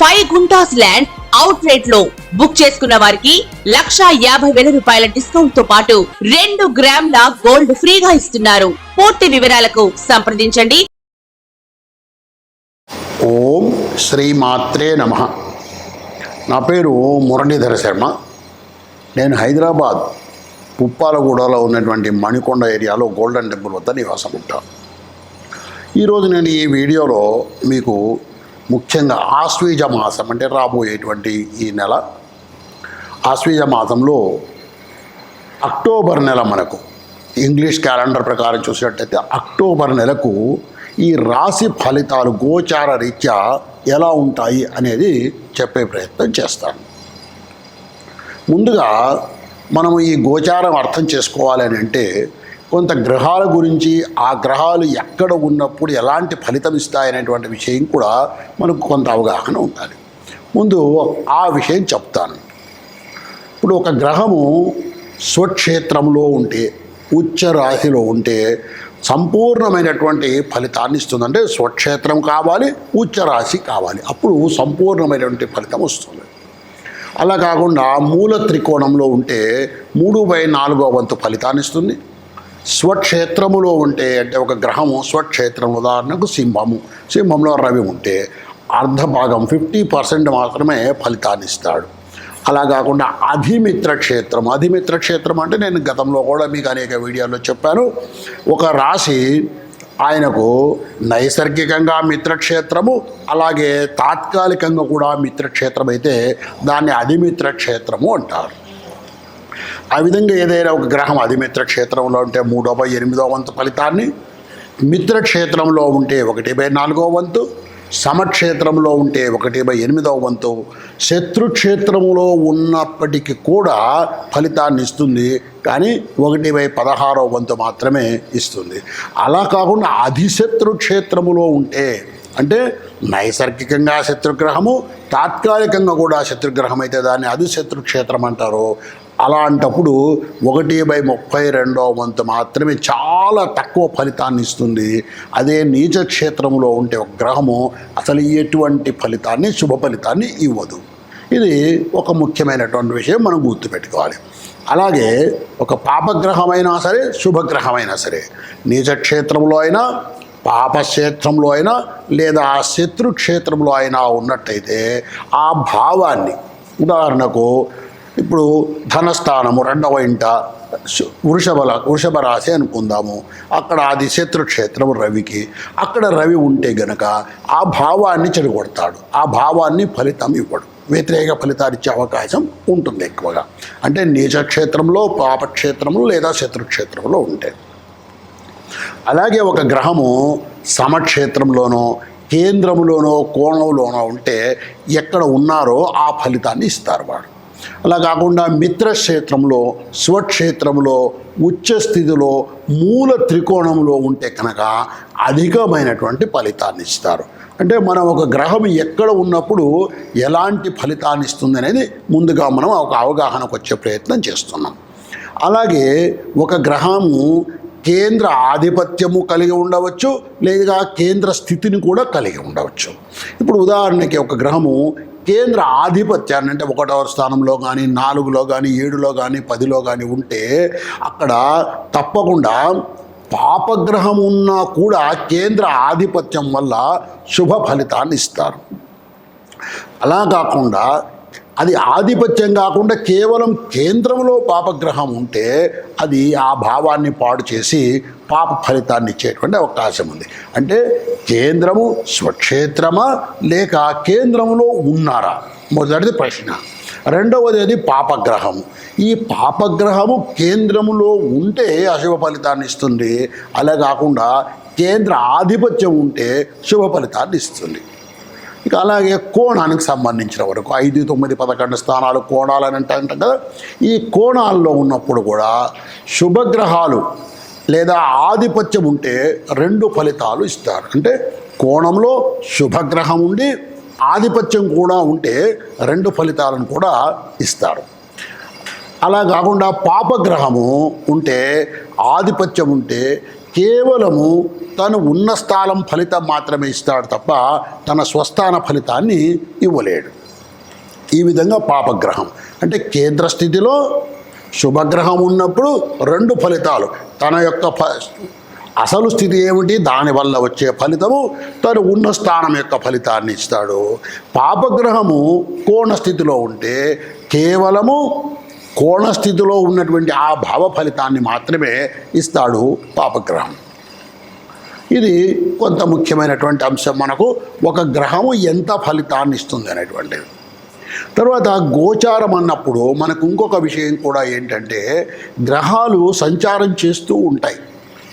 Five guntas land అవుట్ రేట్లో book చేసుకున్న వారికి లక్షా యాభై వేల రూపాయల డిస్కౌంట్తో పాటు రెండు గ్రాముల గోల్డ్ ఫ్రీగా ఇస్తున్నారు. పూర్తి వివరాలకు సంప్రదించండి. ఓం శ్రీ మాత్రే నమ. నా పేరు మురళీధర శర్మ. నేను హైదరాబాద్ పుప్పాలగూడలో ఉన్నటువంటి మణికొండ ఏరియాలో గోల్డెన్ టెంపుల్ వద్ద నివాసం ఉంటాను ఈరోజు నేను ఈ వీడియోలో మీకు ముఖ్యంగా ఆశ్వీజ మాసం అంటే రాబోయేటువంటి ఈ నెల. ఆశ్వీజ మాసంలో అక్టోబర్ నెల మనకు. ఇంగ్లీష్ క్యాలెండర్ ప్రకారం చూసినట్టయితే అక్టోబర్ నెలకు ఈ రాశి ఫలితాలు గోచార రీత్యా ఎలా ఉంటాయి అనేది చెప్పే ప్రయత్నం చేస్తాను. ముందుగా మనము ఈ గోచారం అర్థం చేసుకోవాలి అని అంటే కొంత గ్రహాల గురించి ఆ గ్రహాలు ఎక్కడ ఉన్నప్పుడు ఎలాంటి ఫలితం ఇస్తాయనేటువంటి విషయం కూడా మనకు కొంత అవగాహన ఉండాలి. ముందు ఆ విషయం చెప్తాను. ఇప్పుడు ఒక గ్రహము స్వక్షేత్రంలో ఉంటే ఉచ్చ రాశిలో ఉంటే సంపూర్ణమైనటువంటి ఫలితాన్ని ఇస్తుంది. అంటే స్వక్షేత్రం కావాలి ఉచ్చ రాశి కావాలి. అప్పుడు సంపూర్ణమైనటువంటి ఫలితం వస్తుంది. అలా కాకుండా మూల త్రికోణంలో ఉంటే మూడు బై నాలుగో వంతు ఫలితాన్ని ఇస్తుంది. స్వక్షేత్రములో ఉంటే అంటే ఒక గ్రహము స్వక్షేత్రం ఉదాహరణకు సింహము. సింహంలో రవి ఉంటే అర్ధ భాగం ఫిఫ్టీ పర్సెంట్ మాత్రమే ఫలితాన్ని ఇస్తాడు. అలా కాకుండా అధిమిత్ర క్షేత్రం. అధిమిత్ర క్షేత్రం అంటే నేను గతంలో కూడా మీకు అనేక వీడియోలో చెప్పాను. ఒక రాశి ఆయనకు నైసర్గికంగా మిత్రక్షేత్రము అలాగే తాత్కాలికంగా కూడా మిత్రక్షేత్రం అయితే దాన్ని అధిమిత్ర క్షేత్రము అంటారు. ఆ విధంగా ఏదైనా ఒక గ్రహం అధిమిత్ర క్షేత్రంలో ఉంటే మూడో బై ఎనిమిదో వంతు ఫలితాన్ని మిత్రక్షేత్రంలో ఉంటే ఒకటి బై నాలుగో వంతు సమక్షేత్రంలో ఉంటే ఒకటి బై ఎనిమిదవ వంతు. శత్రుక్షేత్రంలో ఉన్నప్పటికీ కూడా ఫలితాన్ని ఇస్తుంది కానీ ఒకటి బై పదహారో వంతు మాత్రమే ఇస్తుంది. అలా కాకుండా అధిశత్రు క్షేత్రములో ఉంటే అంటే నైసర్గికంగా శత్రుగ్రహము తాత్కాలికంగా కూడా శత్రుగ్రహం అయితే దాన్ని అధిశత్రు క్షేత్రం అంటారు. అలాంటప్పుడు ఒకటి బై ముప్పై రెండో వంతు మాత్రమే చాలా తక్కువ ఫలితాన్ని ఇస్తుంది. అదే నీచ క్షేత్రంలో ఉంటే ఒక గ్రహము అసలు ఎటువంటి ఫలితాన్ని శుభ ఫలితాన్ని ఇవ్వదు. ఇది ఒక ముఖ్యమైనటువంటి విషయం మనం గుర్తుపెట్టుకోవాలి. అలాగే ఒక పాపగ్రహమైనా సరే శుభగ్రహమైనా సరే నీచ క్షేత్రంలో అయినా పాపక్షేత్రంలో అయినా లేదా శత్రుక్షేత్రంలో శత్రు క్షేత్రంలో అయినా ఉన్నట్టయితే ఆ భావాన్ని ఉదాహరణకు ఇప్పుడు ధనస్థానము రెండవ ఇంట వృషభ వృషభ రాశి అనుకుందాము. అక్కడ అది శత్రుక్షేత్రం రవికి. అక్కడ రవి ఉంటే గనక ఆ భావాన్ని చెడగొడతాడు. ఆ భావాన్ని ఫలితం ఇవ్వడు. వ్యతిరేక ఫలితాలు ఇచ్చే అవకాశం ఉంటుంది ఎక్కువగా. అంటే నీచక్షేత్రంలో పాపక్షేత్రంలో లేదా శత్రుక్షేత్రంలో ఉంటే. అలాగే ఒక గ్రహము సమక్షేత్రంలోనో కేంద్రంలోనో కోణంలోనో ఉంటే ఎక్కడ ఉన్నారో ఆ ఫలితాన్ని ఇస్తారు వాడు. అలా కాకుండా మిత్రక్షేత్రంలో స్వక్షేత్రంలో ఉచ్చ స్థితిలో మూల త్రికోణంలో ఉంటే కనుక అధికమైనటువంటి ఫలితాన్ని ఇస్తారు. అంటే మనం ఒక గ్రహం ఎక్కడ ఉన్నప్పుడు ఎలాంటి ఫలితాన్ని ఇస్తుంది అనేది ముందుగా మనం ఒక అవగాహనకు వచ్చే ప్రయత్నం చేస్తున్నాం. అలాగే ఒక గ్రహము కేంద్ర ఆధిపత్యము కలిగి ఉండవచ్చు లేదా కేంద్ర స్థితిని కూడా కలిగి ఉండవచ్చు. ఇప్పుడు ఉదాహరణకి ఒక గ్రహము కేంద్ర ఆధిపత్యాన్ని అంటే ఒకటవ స్థానంలో కానీ నాలుగులో కానీ ఏడులో కానీ పదిలో కానీ ఉంటే అక్కడ తప్పకుండా పాపగ్రహం ఉన్నా కూడా కేంద్ర ఆధిపత్యం వల్ల శుభ ఫలితాన్ని ఇస్తారు. అలా కాకుండా అది ఆధిపత్యం కాకుండా కేవలం కేంద్రంలో పాపగ్రహం ఉంటే అది ఆ భావాన్ని పాడు చేసి పాప ఫలితాన్ని ఇచ్చేటువంటి అవకాశం ఉంది. అంటే కేంద్రము స్వక్షేత్రమా లేక కేంద్రంలో ఉన్నారా? మొదటిది ప్రశ్న. రెండవది అది పాపగ్రహము. ఈ పాపగ్రహము కేంద్రములో ఉంటే అశుభ ఫలితాన్ని ఇస్తుంది అలా కాకుండా కేంద్ర ఆధిపత్యం ఉంటే శుభ ఫలితాన్ని ఇస్తుంది ఇక అలాగే కోణానికి సంబంధించిన వరకు ఐదు తొమ్మిది పదకొండు స్థానాలు కోణాలు అని అంటాం కదా. ఈ కోణాల్లో ఉన్నప్పుడు కూడా శుభగ్రహాలు లేదా ఆధిపత్యం ఉంటే రెండు ఫలితాలు ఇస్తారు. అంటే కోణంలో శుభగ్రహం ఉండి ఆధిపత్యం కూడా ఉంటే రెండు ఫలితాలను కూడా ఇస్తారు. అలా కాకుండా పాపగ్రహము ఉంటే ఆధిపత్యం ఉంటే కేవలము తను ఉన్న స్థానం ఫలితం మాత్రమే ఇస్తాడు తప్ప తన స్వస్థాన ఫలితాన్ని ఇవ్వలేడు. ఈ విధంగా పాపగ్రహం. అంటే కేంద్ర స్థితిలో శుభగ్రహం ఉన్నప్పుడు రెండు ఫలితాలు. తన యొక్క ఫ అసలు స్థితి ఏమిటి? దానివల్ల వచ్చే ఫలితము తను ఉన్న స్థానం యొక్క ఫలితాన్ని ఇస్తాడు. పాపగ్రహము కోణ స్థితిలో ఉంటే కేవలము కోణ స్థితిలో ఉన్నటువంటి ఆ భావ ఫలితాన్ని మాత్రమే ఇస్తాడు పాపగ్రహం. ఇది కొంత ముఖ్యమైనటువంటి అంశం. మనకు ఒక గ్రహము ఎంత ఫలితాన్ని ఇస్తుంది అనేటువంటిది. తర్వాత గోచారం అన్నప్పుడు మనకు ఇంకొక విషయం కూడా ఏంటంటే గ్రహాలు సంచారం చేస్తూ ఉంటాయి.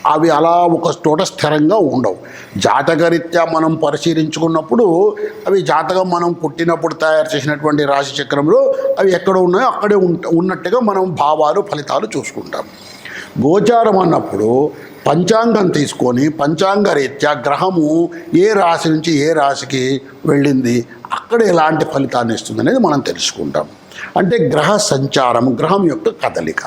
అవి అలా ఒక చోట స్థిరంగా ఉండవు. జాతకరీత్యా మనం పరిశీలించుకున్నప్పుడు అవి జాతకం మనం పుట్టినప్పుడు తయారు చేసినటువంటి రాశి చక్రంలో అవి ఎక్కడ ఉన్నాయో అక్కడే ఉన్నట్టుగా మనం భావాలు ఫలితాలు చూసుకుంటాం. గోచారం అన్నప్పుడు పంచాంగం తీసుకొని పంచాంగ రీత్యా గ్రహము ఏ రాశి నుంచి ఏ రాశికి వెళ్ళింది అక్కడ ఎలాంటి ఫలితాన్ని ఇస్తుంది అనేది మనం తెలుసుకుంటాం. అంటే గ్రహ సంచారం గ్రహం యొక్క కదలిక.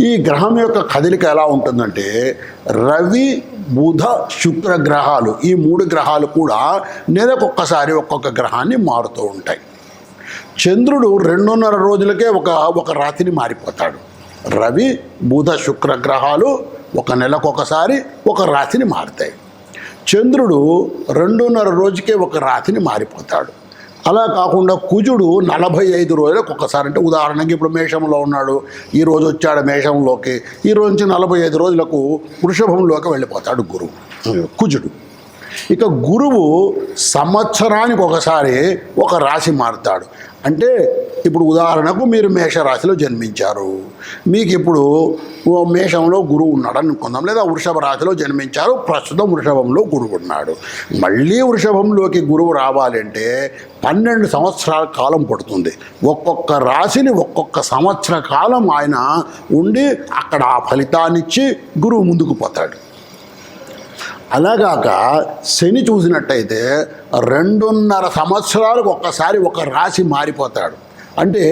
ఈ గ్రహం యొక్క కదలిక ఎలా ఉంటుందంటే రవి బుధ శుక్ర గ్రహాలు ఈ మూడు గ్రహాలు కూడా నెలకొక్కసారి ఒక్కొక్క గ్రహాన్ని మారుతూ ఉంటాయి. చంద్రుడు రెండున్నర రోజులకే ఒక ఒక రాతిని మారిపోతాడు. రవి బుధ శుక్ర గ్రహాలు ఒక నెలకొకసారి ఒక రాతిని మారుతాయి. చంద్రుడు రెండున్నర రోజుకే ఒక రాతిని మారిపోతాడు. అలా కాకుండా కుజుడు నలభై ఐదు రోజులకు ఒకసారి అంటే ఉదాహరణకి ఇప్పుడు మేషంలో ఉన్నాడు ఈ రోజు వచ్చాడు మేషంలోకి ఈ రోజు నుంచి నలభై ఐదు రోజులకు వృషభంలోకి వెళ్ళిపోతాడు గురువు కుజుడు. ఇక గురువు సంవత్సరానికి ఒకసారి ఒక రాశి మారుతాడు. అంటే ఇప్పుడు ఉదాహరణకు మీరు మేషరాశిలో జన్మించారు. మీకు ఇప్పుడు ఓ మేషంలో గురువు ఉన్నాడు అనుకుందాం లేదా వృషభ రాశిలో జన్మించారు ప్రస్తుతం వృషభంలో గురువు ఉన్నాడు. మళ్ళీ వృషభంలోకి గురువు రావాలంటే పన్నెండు సంవత్సరాల కాలం పడుతుంది. ఒక్కొక్క రాశిని ఒక్కొక్క సంవత్సర కాలం ఆయన ఉండి అక్కడ ఆ ఫలితాన్నిచ్చి గురువు ముందుకు పోతాడు. అలాగాక శని చూసినట్టయితే రెండున్నర సంవత్సరాలకు ఒక్కసారి ఒక రాశి మారిపోతాడు. అంటే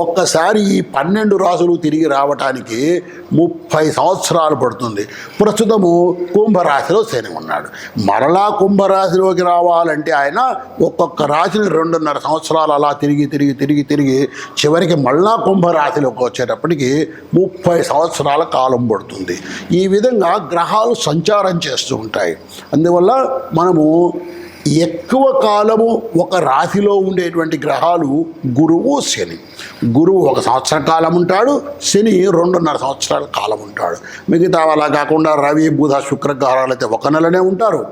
ఒక్కసారి ఈ పన్నెండు రాసులు తిరిగి రావటానికి ముప్పై సంవత్సరాలు పడుతుంది. ప్రస్తుతము కుంభరాశిలో శని ఉన్నాడు. మరలా కుంభరాశిలోకి రావాలంటే ఆయన ఒక్కొక్క రాశిని రెండున్నర సంవత్సరాలు అలా తిరిగి తిరిగి తిరిగి తిరిగి చివరికి మళ్ళా కుంభరాశిలోకి వచ్చేటప్పటికి ముప్పై సంవత్సరాల కాలం పడుతుంది. ఈ విధంగా గ్రహాలు సంచారం చేస్తూ ఉంటాయి. అందువల్ల మనము ఎక్కువ కాలము ఒక రాశిలో ఉండేటువంటి గ్రహాలు గురువు శని. గురువు ఒక సంవత్సర కాలం ఉంటాడు శని రెండున్నర సంవత్సరాల కాలం ఉంటాడు. మిగతా అలా కాకుండా రవి బుధ శుక్రగ్రహాలు అయితే ఒక నెలనే ఉంటారు.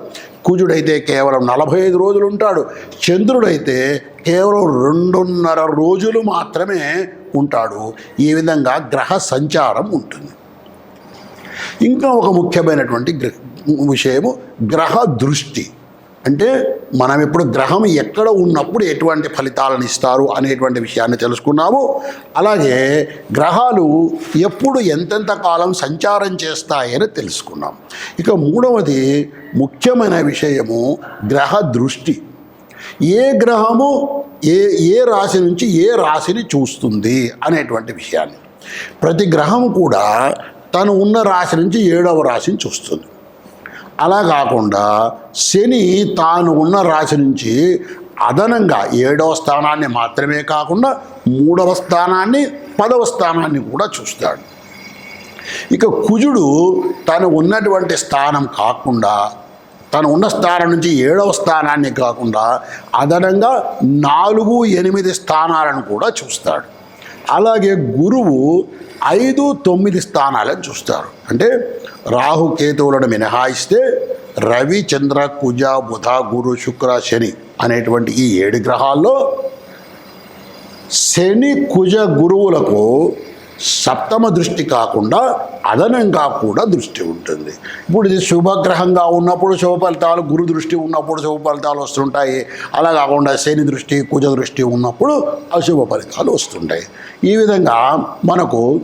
కుజుడైతే కేవలం నలభై ఐదు రోజులు ఉంటాడు. చంద్రుడైతే కేవలం రెండున్నర రోజులు మాత్రమే ఉంటాడు. ఈ విధంగా గ్రహ సంచారం ఉంటుంది. ఇంకా ఒక ముఖ్యమైనటువంటి గ్ర విషయము గ్రహ దృష్టి. అంటే మనం ఇప్పుడు గ్రహం ఎక్కడ ఉన్నప్పుడు ఎటువంటి ఫలితాలను ఇస్తారు అనేటువంటి విషయాన్ని తెలుసుకున్నాము. అలాగే గ్రహాలు ఎప్పుడు ఎంతెంత కాలం సంచారం చేస్తాయని తెలుసుకున్నాం. ఇక మూడవది ముఖ్యమైన విషయము గ్రహ దృష్టి. ఏ గ్రహము ఏ ఏ రాశి నుంచి ఏ రాశిని చూస్తుంది అనేటువంటి విషయాన్ని. ప్రతి గ్రహం కూడా తను ఉన్న రాశి నుంచి ఏడవ రాశిని చూస్తుంది. అలా కాకుండా శని తాను ఉన్న రాశి నుంచి అదనంగా ఏడవ స్థానాన్ని మాత్రమే కాకుండా మూడవ స్థానాన్ని పదవ స్థానాన్ని కూడా చూస్తాడు. ఇక కుజుడు తను ఉన్నటువంటి స్థానం కాకుండా తను ఉన్న స్థానం నుంచి ఏడవ స్థానాన్ని కాకుండా అదనంగా నాలుగు ఎనిమిది స్థానాలను కూడా చూస్తాడు. అలాగే గురువు ఐదు తొమ్మిది స్థానాలను చూస్తారు. అంటే రాహు కేతువులను మినహాయిస్తే రవి చంద్ర కుజ బుధ గురు శుక్ర శని అనేటువంటి ఈ ఏడు గ్రహాల్లో శని కుజ గురువులకు సప్తమ దృష్టి కాకుండా అదనంగా కూడా దృష్టి ఉంటుంది. ఇప్పుడు ఇది శుభగ్రహంగా ఉన్నప్పుడు శుభ ఫలితాలు గురు దృష్టి ఉన్నప్పుడు శుభ ఫలితాలు వస్తుంటాయి. అలా కాకుండా శని దృష్టి కుజ దృష్టి ఉన్నప్పుడు అశుభ ఫలితాలు వస్తుంటాయి. ఈ విధంగా మనకు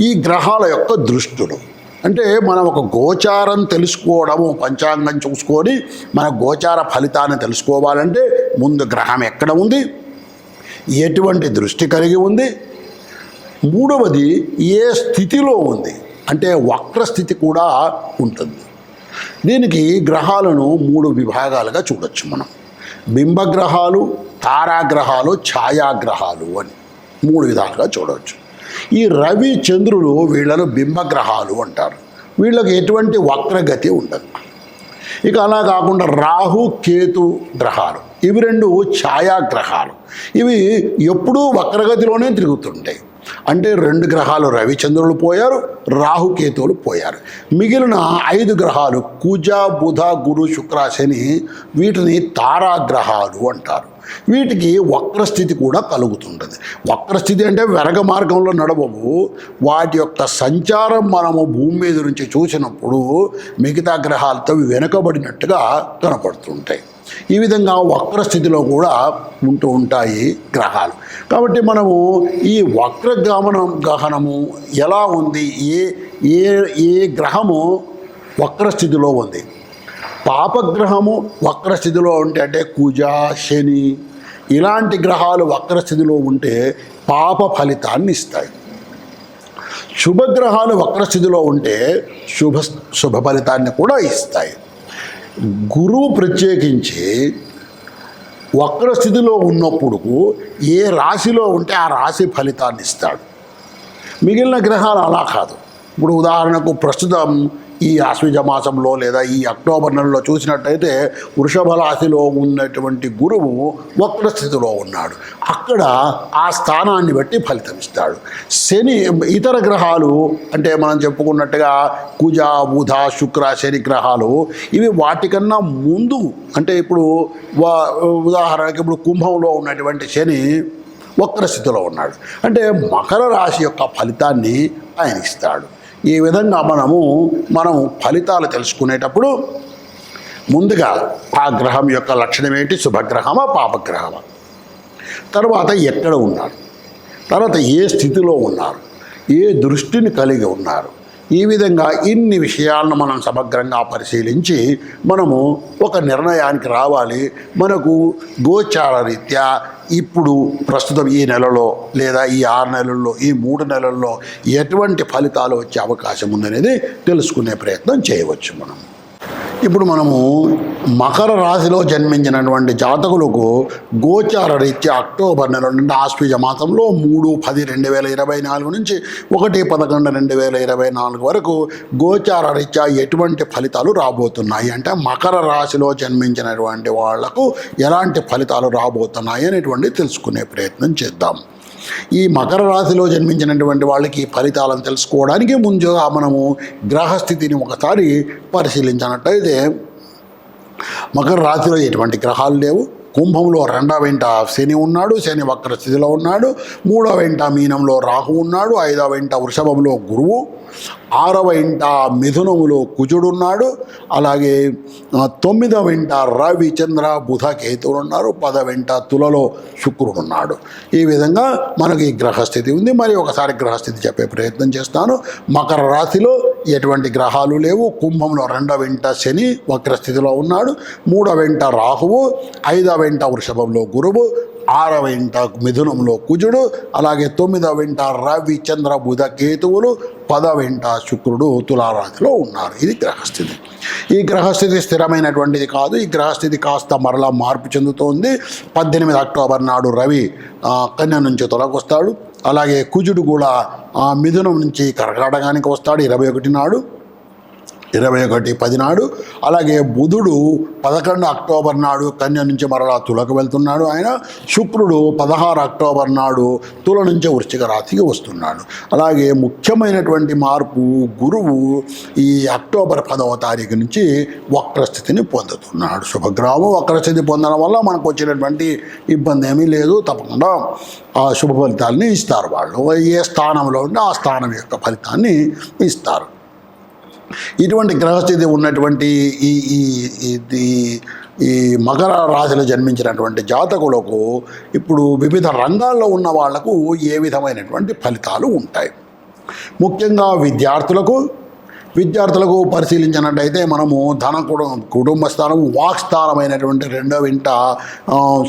ఈ గ్రహాల యొక్క దృష్టులు అంటే మనం ఒక గోచారం తెలుసుకోవడము పంచాంగం చూసుకొని మన గోచార ఫలితాన్ని తెలుసుకోవాలంటే ముందు గ్రహం ఎక్కడ ఉంది? ఎటువంటి దృష్టి కలిగి ఉంది? మూడవది ఏ స్థితిలో ఉంది? అంటే వక్ర స్థితి కూడా ఉంటుంది. దీనికి గ్రహాలను మూడు విభాగాలుగా చూడొచ్చు మనం. బింబగ్రహాలు తారాగ్రహాలు ఛాయాగ్రహాలు అని మూడు విధాలుగా చూడవచ్చు ఈ రవి చంద్రులు వీళ్ళను బింబగ్రహాలు అంటారు. వీళ్ళకి ఎటువంటి వక్రగతి ఉండదు. ఇక అలా కాకుండా రాహు కేతు గ్రహాలు ఇవి రెండు ఛాయాగ్రహాలు. ఇవి ఎప్పుడూ వక్రగతిలోనే తిరుగుతుంటాయి. అంటే రెండు గ్రహాలు రవిచంద్రులు పోయారు రాహుకేతువులు పోయారు. మిగిలిన ఐదు గ్రహాలు కుజ బుధ గురు శుక్ర శని వీటిని తారాగ్రహాలు అంటారు. వీటికి వక్రస్థితి కూడా కలుగుతుంటుంది. వక్రస్థితి అంటే వెరగ మార్గంలో నడవవు. వాటి యొక్క సంచారం మనము భూమి మీద నుంచి చూసినప్పుడు మిగతా గ్రహాలతో వెనుకబడినట్టుగా కనపడుతుంటాయి. ఈ విధంగా వక్రస్థితిలో కూడా ఉంటూ ఉంటాయి గ్రహాలు. కాబట్టి మనము ఈ వక్ర గమనం గహనము ఎలా ఉంది? ఏ ఏ ఏ గ్రహము వక్రస్థితిలో ఉంది? పాపగ్రహము వక్రస్థితిలో ఉంటే అంటే కుజ శని ఇలాంటి గ్రహాలు వక్ర స్థితిలో ఉంటే పాప ఫలితాన్ని ఇస్తాయి. శుభగ్రహాలు వక్రస్థితిలో ఉంటే శుభ శుభ ఫలితాన్ని కూడా ఇస్తాయి. గురువు ప్రత్యేకించి వక్ర స్థితిలో ఉన్నప్పుడు ఏ రాశిలో ఉంటే ఆ రాశి ఫలితాన్ని ఇస్తాడు. మిగిలిన గ్రహాలు అలా కాదు. ఇప్పుడు ఉదాహరణకు ప్రస్తుతం ఈ ఆశ్వజ మాసంలో లేదా ఈ అక్టోబర్ నెలలో చూసినట్టయితే వృషభ రాశిలో ఉన్నటువంటి గురువు వక్ర స్థితిలో ఉన్నాడు. అక్కడ ఆ స్థానాన్ని బట్టి ఫలితం ఇస్తాడు. శని ఇతర గ్రహాలు అంటే మనం చెప్పుకున్నట్టుగా కుజ బుధ శుక్ర శని గ్రహాలు ఇవి వాటికన్నా ముందు అంటే ఇప్పుడు వా ఉదాహరణకి ఇప్పుడు కుంభంలో ఉన్నటువంటి శని వక్ర స్థితిలో ఉన్నాడు. అంటే మకర రాశి యొక్క ఫలితాన్ని ఆయన ఇస్తాడు. ఈ విధంగా మనము మనం ఫలితాలు తెలుసుకునేటప్పుడు ముందుగా ఆ గ్రహం యొక్క లక్షణం ఏంటి శుభగ్రహమా పాపగ్రహమా? తర్వాత ఎక్కడ ఉన్నారు? తర్వాత ఏ స్థితిలో ఉన్నారు? ఏ దృష్టిని కలిగి ఉన్నారు? ఈ విధంగా ఇన్ని విషయాలను మనం సమగ్రంగా పరిశీలించి మనము ఒక నిర్ణయానికి రావాలి. మనకు గోచార రీత్యా ఇప్పుడు ప్రస్తుతం ఈ నెలలో లేదా ఈ ఆరు నెలల్లో ఈ మూడు నెలల్లో ఎటువంటి ఫలితాలు వచ్చే అవకాశం ఉందనేది తెలుసుకునే ప్రయత్నం చేయవచ్చు మనం. ఇప్పుడు మనము మకర రాశిలో జన్మించినటువంటి జాతకులకు గోచార రీత్యా అక్టోబర్ నెల నుండి ఆశ్వీజ మాసంలో మూడు పది రెండు వేల ఇరవై నాలుగు నుంచి ఒకటి పదకొండు రెండు వేల ఇరవై నాలుగు వరకు గోచార రీత్యా ఎటువంటి ఫలితాలు రాబోతున్నాయి? అంటే మకర రాశిలో జన్మించినటువంటి వాళ్ళకు ఎలాంటి ఫలితాలు రాబోతున్నాయి అనేటువంటి తెలుసుకునే ప్రయత్నం చేద్దాం. ఈ మకర రాశిలో జన్మించినటువంటి వాళ్ళకి ఫలితాలను తెలుసుకోవడానికి ముందుగా మనము గ్రహస్థితిని ఒకసారి పరిశీలించినట్టయితే మకర రాశిలో ఎటువంటి గ్రహాలు లేవు. కుంభంలో రెండవ వెంట శని ఉన్నాడు శని వక్ర స్థితిలో ఉన్నాడు మూడవ వెంట మీనంలో రాహు ఉన్నాడు ఐదవ వెంట వృషభంలో గురువు ఆరవ ఇంట మిథునములో కుజుడున్నాడు. అలాగే తొమ్మిదవ ఇంట రవి చంద్ర బుధ కేతువులు ఉన్నారు. పదవింట తులలో శుక్రుడు ఉన్నాడు ఈ విధంగా మనకి ఈ గ్రహస్థితి ఉంది. మరి ఒకసారి గ్రహస్థితి చెప్పే ప్రయత్నం చేస్తాను. మకర రాశిలో ఎటువంటి గ్రహాలు లేవు. కుంభంలో రెండవ వెంట శని వక్రస్థితిలో ఉన్నాడు. మూడవ వెంట రాహువు. ఐదవ వెంట వృషభంలో గురువు. ఆరవ ఇంట మిథునంలో కుజుడు అలాగే తొమ్మిదవ ఇంట రవి చంద్ర బుధ కేతువులు పదవ ఇంట శుక్రుడు తులారాశిలో ఉన్నారు. ఇది గ్రహస్థితి. ఈ గ్రహస్థితి స్థిరమైనటువంటిది కాదు. ఈ గ్రహస్థితి కాస్త మరలా మార్పు చెందుతోంది. పద్దెనిమిది అక్టోబర్ నాడు రవి కన్య నుంచి తొలగొస్తాడు. అలాగే కుజుడు కూడా మిథునం నుంచి కర్కాటకానికి వస్తాడు. ఇరవై ఒకటి నాడు ఇరవై ఒకటి పది నాడు అలాగే బుధుడు పదకొండు అక్టోబర్ నాడు కన్య నుంచి మరలా తులకు వెళ్తున్నాడు ఆయన. శుక్రుడు పదహారు అక్టోబర్ నాడు తుల నుంచి వృశ్చిక రాశికి వస్తున్నాడు. అలాగే ముఖ్యమైనటువంటి మార్పు గురువు ఈ అక్టోబర్ పదవ తారీఖు నుంచి వక్రస్థితిని పొందుతున్నాడు. శుభగ్రహము వక్రస్థితి పొందడం వల్ల మనకు వచ్చినటువంటి ఇబ్బంది ఏమీ లేదు తప్పకుండా ఆ శుభ ఫలితాలని ఇస్తారు వాళ్ళు. ఏ స్థానంలో ఉంటే ఆ స్థానం యొక్క ఫలితాన్ని ఇస్తారు. ఇటువంటి గ్రహస్థితి ఉన్నటువంటి ఈ ఈ ఇది ఈ మకర రాశిలో జన్మించినటువంటి జాతకులకు ఇప్పుడు వివిధ రంగాల్లో ఉన్న వాళ్ళకు ఏ విధమైనటువంటి ఫలితాలు ఉంటాయి. ముఖ్యంగా విద్యార్థులకు విద్యార్థులకు పరిశీలించినట్టయితే మనము ధన కుటుంబ స్థానం వాక్ స్థానమైనటువంటి రెండవ ఇంట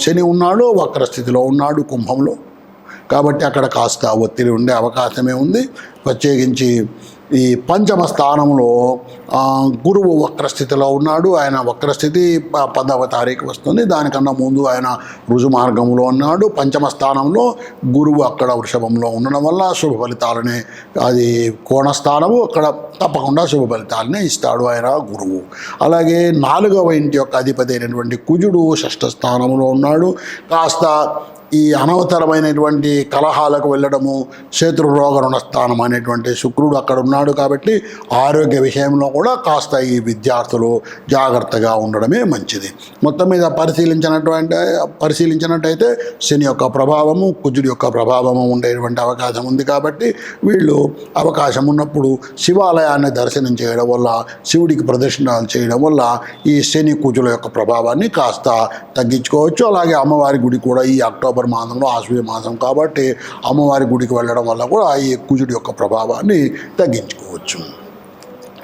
శని ఉన్నాడు వక్రస్థితిలో ఉన్నాడు కుంభంలో. కాబట్టి అక్కడ కాస్త ఒత్తిడి ఉండే అవకాశమే ఉంది. ప్రత్యేకించి ఈ పంచమ స్థానంలో గురువు వక్రస్థితిలో ఉన్నాడు. ఆయన వక్రస్థితి ప- పదవ తారీఖు వస్తుంది. దానికన్నా ముందు ఆయన రుజు మార్గంలో ఉన్నాడు. పంచమ స్థానంలో గురువు అక్కడ వృషభంలో ఉండడం వల్ల శుభ ఫలితాలనే అది కోణ స్థానము అక్కడ తప్పకుండా శుభ ఫలితాలనే ఇస్తాడు ఆయన గురువు. అలాగే నాలుగవ ఇంటి యొక్క అధిపతి అయినటువంటి కుజుడు షష్ఠ స్థానంలో ఉన్నాడు. కాస్త ఈ అనవతరమైనటువంటి కలహాలకు వెళ్ళడము శత్రు రోగ రుణస్థానం అనేటువంటి శుక్రుడు అక్కడ ఉన్నాడు కాబట్టి ఆరోగ్య విషయంలో కూడా కాస్త ఈ విద్యార్థులు జాగ్రత్తగా ఉండడమే మంచిది. మొత్తం మీద పరిశీలించినటువంటి పరిశీలించినట్టయితే శని యొక్క ప్రభావము కుజుడి యొక్క ప్రభావము ఉండేటువంటి అవకాశం ఉంది కాబట్టి వీళ్ళు అవకాశం ఉన్నప్పుడు శివాలయాన్ని దర్శనం చేయడం వల్ల శివుడికి ప్రదర్శనలు చేయడం వల్ల ఈ శని కుజుల యొక్క ప్రభావాన్ని కాస్త తగ్గించుకోవచ్చు. అలాగే అమ్మవారి గుడి కూడా ఈ అక్టోబర్ మాసంలో ఆశ్వయ మాసం కాబట్టి అమ్మవారి గుడికి వెళ్ళడం వల్ల కూడా ఈ కుజుడి యొక్క ప్రభావాన్ని తగ్గించుకోవచ్చు.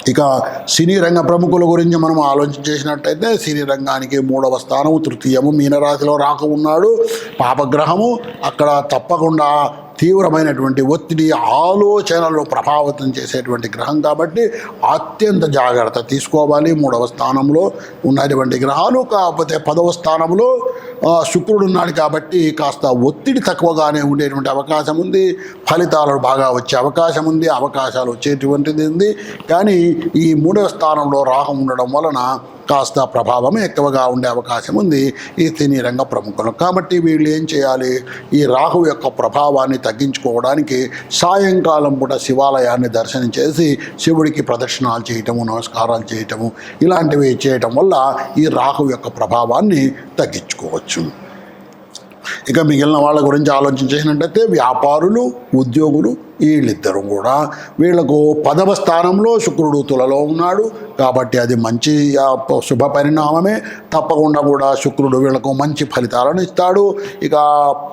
ఇక సినీ రంగ ప్రముఖుల గురించి మనం ఆలోచన చేసినట్టయితే సినీ రంగానికి మూడవ స్థానము తృతీయము మీనరాశిలో రాక ఉన్నాడు. పాపగ్రహము అక్కడ తప్పకుండా తీవ్రమైనటువంటి ఒత్తిడి ఆలోచనలు ప్రభావితం చేసేటువంటి గ్రహం కాబట్టి అత్యంత జాగ్రత్త తీసుకోవాలి. మూడవ స్థానంలో ఉన్నటువంటి గ్రహాలు కాకపోతే పదవ స్థానంలో శుక్రుడు ఉన్నాడు కాబట్టి కాస్త ఒత్తిడి తక్కువగానే ఉండేటువంటి అవకాశం ఉంది. ఫలితాలు బాగా వచ్చే అవకాశం ఉంది. అవకాశాలు వచ్చేటువంటిది ఉంది. కానీ ఈ మూడవ స్థానంలో రాహం ఉండడం వలన కాస్త ప్రభావం ఎక్కువగా ఉండే అవకాశం ఉంది. ఈ సినీ రంగ ప్రముఖులు. కాబట్టి వీళ్ళు ఏం చేయాలి? ఈ రాహు యొక్క ప్రభావాన్ని తగ్గించుకోవడానికి సాయంకాలం పూట శివాలయాన్ని దర్శనం చేసి శివుడికి ప్రదక్షిణాలు చేయటము నమస్కారాలు చేయటము ఇలాంటివి చేయటం వల్ల ఈ రాహు యొక్క ప్రభావాన్ని తగ్గించుకోవచ్చు. ఇక మిగిలిన వాళ్ళ గురించి ఆలోచన చేసినట్టయితే వ్యాపారులు ఉద్యోగులు వీళ్ళిద్దరూ కూడా వీళ్ళకు పదవ స్థానంలో శుక్రుడు తులలో ఉన్నాడు. కాబట్టి అది మంచి శుభ పరిణామమే. తప్పకుండా కూడా శుక్రుడు వీళ్ళకు మంచి ఫలితాలను ఇస్తాడు. ఇక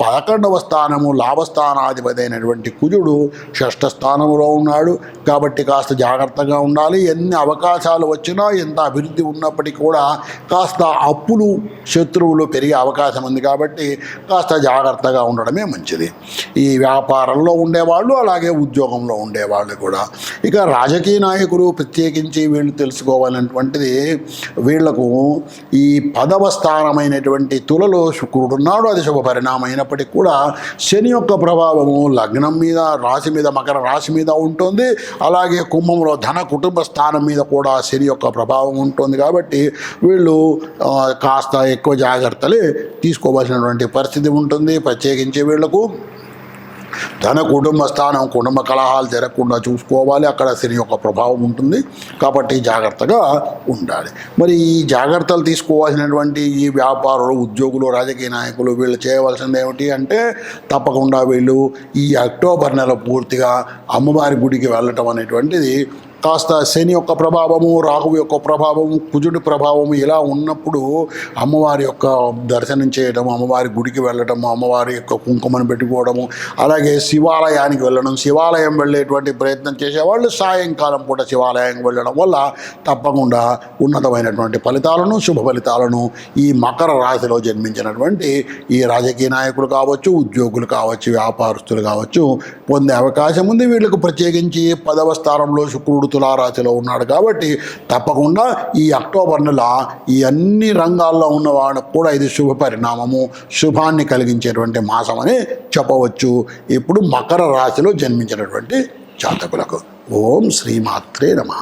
పదకొండవ స్థానము లాభస్థానాధిపతి అయినటువంటి కుజుడు షష్ఠ స్థానంలో ఉన్నాడు. కాబట్టి కాస్త జాగ్రత్తగా ఉండాలి. ఎన్ని అవకాశాలు వచ్చినా ఎంత అభివృద్ధి ఉన్నప్పటికీ కూడా కాస్త అప్పులు శత్రువులు పెరిగే అవకాశం ఉంది కాబట్టి కాస్త జాగ్రత్తగా ఉండడమే మంచిది. ఈ వ్యాపారంలో ఉండేవాళ్ళు అలా అలాగే ఉద్యోగంలో ఉండేవాళ్ళు కూడా. ఇక రాజకీయ నాయకులు ప్రత్యేకించి వీళ్ళు తెలుసుకోవాలన్నటువంటిది వీళ్ళకు ఈ పదవ స్థానమైనటువంటి తులలో శుక్రుడు ఉన్నాడు అది శుభ పరిణామం అయినప్పటికీ కూడా శని యొక్క ప్రభావము లగ్నం మీద రాశి మీద మకర రాశి మీద ఉంటుంది. అలాగే కుంభంలో ధన కుటుంబ స్థానం మీద కూడా శని యొక్క ప్రభావం ఉంటుంది కాబట్టి వీళ్ళు కాస్త ఎక్కువ జాగ్రత్తలే తీసుకోవాల్సినటువంటి పరిస్థితి ఉంటుంది. ప్రత్యేకించి వీళ్ళకు ధన కుటుంబ స్థానం కుటుంబ కలహాలు జరగకుండా చూసుకోవాలి. అక్కడ శని యొక్క ప్రభావం ఉంటుంది. కాబట్టి జాగ్రత్తగా ఉండాలి. మరి ఈ జాగ్రత్తలు తీసుకోవాల్సినటువంటి ఈ వ్యాపారులు ఉద్యోగులు రాజకీయ నాయకులు వీళ్ళు చేయవలసింది ఏమిటి అంటే తప్పకుండా వీళ్ళు ఈ అక్టోబర్ నెల పూర్తిగా అమ్మవారి గుడికి వెళ్ళటం అనేటువంటిది కాస్త శని యొక్క ప్రభావము రాహు యొక్క ప్రభావము కుజుడి ప్రభావము ఇలా ఉన్నప్పుడు అమ్మవారి యొక్క దర్శనం చేయడం అమ్మవారి గుడికి వెళ్ళడం అమ్మవారి యొక్క కుంకుమను పెట్టుకోవడము అలాగే శివాలయానికి వెళ్ళడం శివాలయం వెళ్ళేటువంటి ప్రయత్నం చేసేవాళ్ళు సాయంకాలం పూట శివాలయానికి వెళ్ళడం వల్ల తప్పకుండా ఉన్నతమైనటువంటి ఫలితాలను శుభ ఫలితాలను ఈ మకర రాశిలో జన్మించినటువంటి ఈ రాజకీయ నాయకులు కావచ్చు ఉద్యోగులు కావచ్చు వ్యాపారస్తులు కావచ్చు పొందే అవకాశం ఉంది. వీళ్ళకు ప్రత్యేకించి పదవ స్థానంలో శుక్రుడు తులారాశిలో ఉన్నాడు కాబట్టి తప్పకుండా ఈ అక్టోబర్ నెల ఈ అన్ని రంగాల్లో ఉన్న వాళ్ళకు కూడా ఇది శుభ పరిణామము శుభాన్ని కలిగించేటువంటి మాసం అని చెప్పవచ్చు. ఇప్పుడు మకర రాశిలో జన్మించినటువంటి జాతకులకు. ఓం శ్రీమాత్రే నమ.